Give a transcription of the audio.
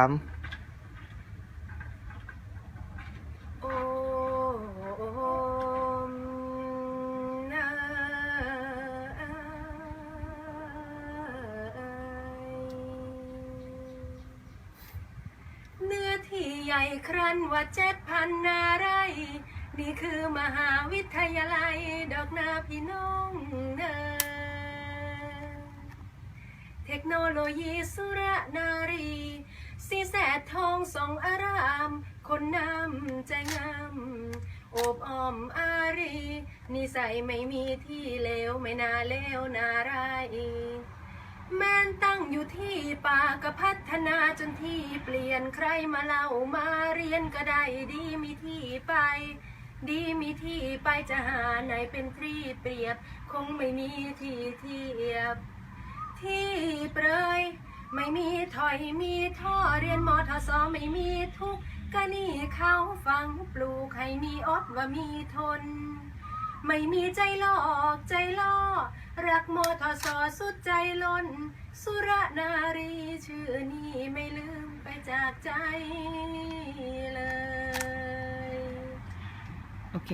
ามโอมนาเนื้อที่ใหญ่ครันว่าเจ็ดพันนาไร นี่คือมหาวิทยาลัยดอกนาพี่น้องเนอเทคโนโลยีสุรนารี สีแสดทองสองอาราม คนนำใจงามโอบอ้อมอารีนิสัยไม่มีที่เลวไม่น่าเลวน่าร้ายแม่นตั้งอยู่ที่ป่าก็พัฒนาจนที่เปลี่ยนใครมาเล่ามาเรียนก็ได้ดีมีที่ไป ดีมีที่ไปจะหาไหนเป็นที่เปรียบ คงไม่มีที่เทียบ ที่เปรย ไม่มีถอยมีท่อเรียนมอทอสอไม่มีทุกก็นี่เขาฟังปลูกให้มีอดว่ามีทน ไม่มีใจหลอกใจล่อ รักมอทอสอสุดใจล้น สุรนารีชื่อนี้ไม่ลืมไปจากใจเลย โอเค